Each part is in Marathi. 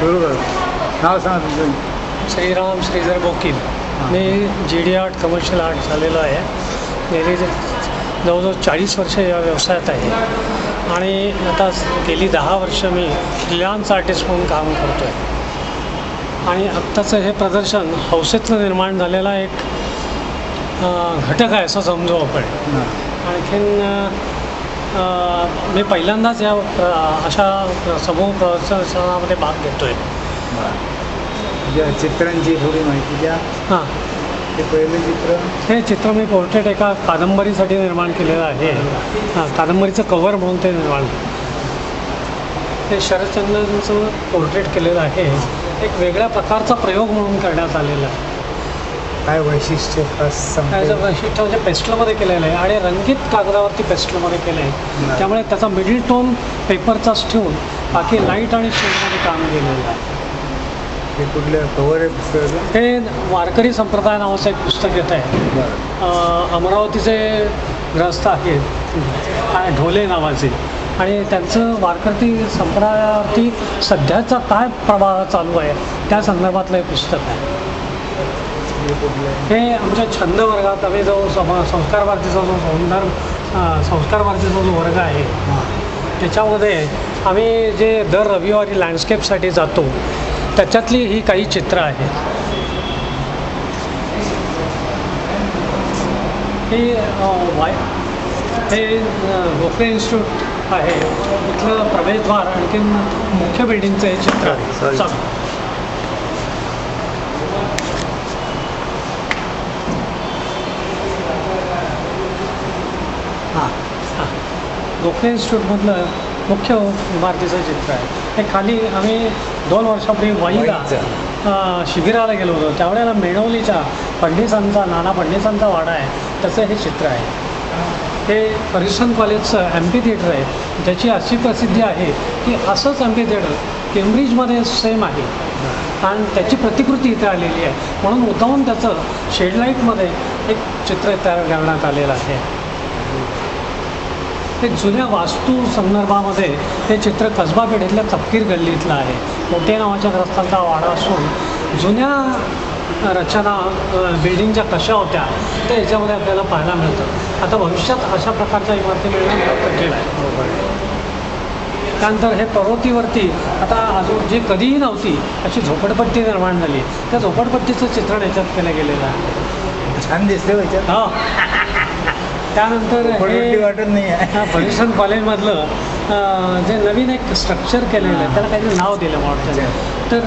सुरू कर नाव सांगा तुमचं. श्रीराम श्रीधर बोकील. मी G D art commercial art झालेलो आहे. गेली जे- जवळजवळ चाळीस वर्ष या व्यवसायात आहे. आणि आता गेली दहा वर्ष मी फ्रिलान्स आर्टिस्ट म्हणून काम करतो आहे आणि आत्ताचं हे प्रदर्शन हौसेतनं निर्माण झालेला एक अं, घटक आहे असं समजू आपण. आणखीन अं, मी पहिल्यांदाच या अशा समूह प्रदर्शनामध्ये भाग घेतो आहे चित्रांची थोडी माहिती द्या. हां पहिलं चित्र. हे चित्र मी पोर्ट्रेट एका कादंबरीसाठी निर्माण केलेलं आहे. हां कादंबरीचं कव्हर म्हणून ते निर्माण. हे शरदचंद्रांचं पोर्ट्रेट केलेलं आहे. एक वेगळ्या प्रकारचा प्रयोग म्हणून करण्यात आलेला आहे. काय वैशिष्ट्य खास त्याचं वैशिष्ट्य म्हणजे पेस्टलमध्ये केलेलं आहे आणि रंगीत कागदावरती पेस्टलमध्ये केलं आहे. त्यामुळे त्याचा मिडिल टोन पेपरचाच ठेवून बाकी लाइट आणि शेडमध्ये काम केलेलं आहे. कवर पुस्तकाचं? हे वारकरी संप्रदाय नावाचं एक पुस्तक येत आहे. बरं. अ, अमरावतीचे ग्रस्त आहेत. ढोले नावाचे. आणि त्यांचं वारकरी संप्रदायावरती सध्याचा काय प्रवाह चालू आहे त्या संदर्भातलं हे पुस्तक आहे. हे आमच्या छंद वर्गात आम्ही जो सम संस्कार भारतीचा जो सौंदर संस्कार भारतीचा जो वर्ग आहे त्याच्यामध्ये आम्ही जे दर रविवारी लँडस्केपसाठी जातो त्याच्यातली ही काही चित्र आहेत. हे वाय हे गोखले इन्स्टिट्यूट आहे. इथलं प्रवेशद्वार आणखीन मुख्य बिल्डिंगचं हे चित्र आहे. हां हां। गोखले इन्स्टिट्यूटमधलं मुख्य इमारतीचं चित्र आहे हे। खाली आम्ही दोन वर्षापूर्वी वाईला अ, शिबिराला गेलो होतो त्यावेळेला मेणवलीच्या फडणीसांचा नाना फडणीसांचा वाडा आहे त्याचं हे चित्र आहे हे परिसन कॉलेजचं ॲम्पी थिएटर आहे ज्याची अशी प्रसिद्धी आहे की असंच ॲम्पी थिएटर केम्ब्रिजमध्ये सेम आहे. आणि त्याची प्रतिकृती इथे आलेली आहे. म्हणून मुद्दाहून त्याचं शेडलाईटमध्ये एक चित्र तयार करण्यात आलेलं आहे. हे जुन्या वास्तू संदर्भामध्ये हे चित्र कसबा पेठेतल्या तपकीर गल्लीतलं आहे. मोठे नावाच्या ग्रस्तांचा वाडा असून जुन्या रचना बिल्डिंगच्या कशा होत्या ते याच्यामध्ये आपल्याला पाहायला मिळतं. आता भविष्यात अशा प्रकारच्या इमारती मिळणं कठीण आहे. त्यानंतर हे पर्वतीवरती आता अजून जी कधीही नव्हती अशी झोपडपट्टी निर्माण झाली. त्या झोपडपट्टीचं चित्रण याच्यात केलं गेलेलं आहे. छान दिसते हो याच्यात. हो. त्यानंतर वाटत नाही परिसन कॉलेजमधलं जे नवीन एक स्ट्रक्चर केलेलं आहे त्याला काहीतरी नाव दिलं वाटतं तर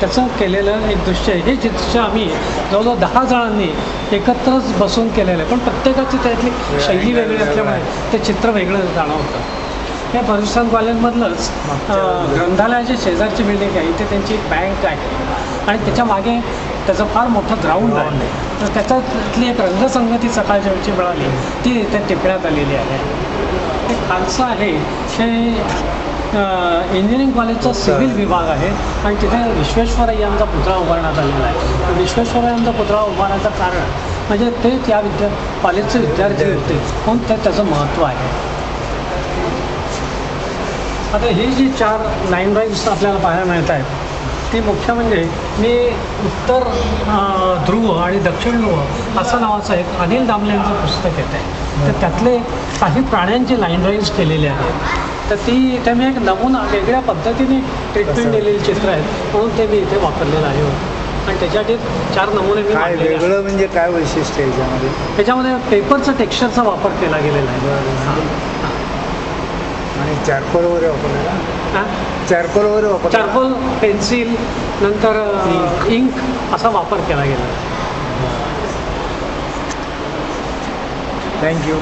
त्याचं केलेलं एक दृश्य आहे. हे चित्र आम्ही जवळजवळ दहा जणांनी एकत्रच बसून केलेलं आहे. पण प्रत्येकाची त्यातली शैली वेगळी असल्यामुळे ते चित्र वेगळं जाणवतं. हे परिसन कॉलेजमधलंच अं, ग्रंथालयाच्या शेजारची बिल्डिंग आहे. इथे त्यांची एक बँक आहे. आणि त्याच्यामागे त्याचं फार मोठं ग्राउंड आहे. तर त्याच्यातली एक रंगसंगती सकाळच्या वेळची मिळाली ती इथे टिपण्यात आलेली आहे. हे खालचं आहे हे इंजिनिअरिंग कॉलेजचा सिव्हिल विभाग आहे आणि तिथे विश्वेश्वरय्यांचा पुतळा उभारण्यात आलेला आहे. विश्वेश्वरय्यांचा पुतळा उभारण्याचं कारण म्हणजे ते त्या विद्या कॉलेजचे विद्यार्थी होते. म्हणून ते त्याचं महत्त्व आहे. आता ही जी चार लाईन ड्रॉईंग्स आपल्याला पाहायला मिळत आहेत ती मुख्य म्हणजे मी उत्तर ध्रुव आणि दक्षिण ध्रुव असं नावाचं एक अनिल दामले यांचं पुस्तक येत आहे तर त्यातले काही प्राण्यांची लाईन ड्रॉईंग्स केलेली आहेत. तर ती ते मी एक नमुना वेगळ्या पद्धतीने ट्रीटमेंट. दिलेली चित्र आहेत म्हणून ते मी इथे वापरलेलं आहे. आणि त्याच्यासाठी चार नमुने मी. वेगळं म्हणजे काय वैशिष्ट्य आहे याच्यामध्ये? त्याच्यामध्ये पेपरचा टेक्स्चरचा वापर केला गेलेला आहे. आणि चारकोल वगैरे वापरलेला हां? चारकोल वगैरे वापरला. चारकोल पेन्सिल नंतर इंक असा वापर केला गेला. थँक्यू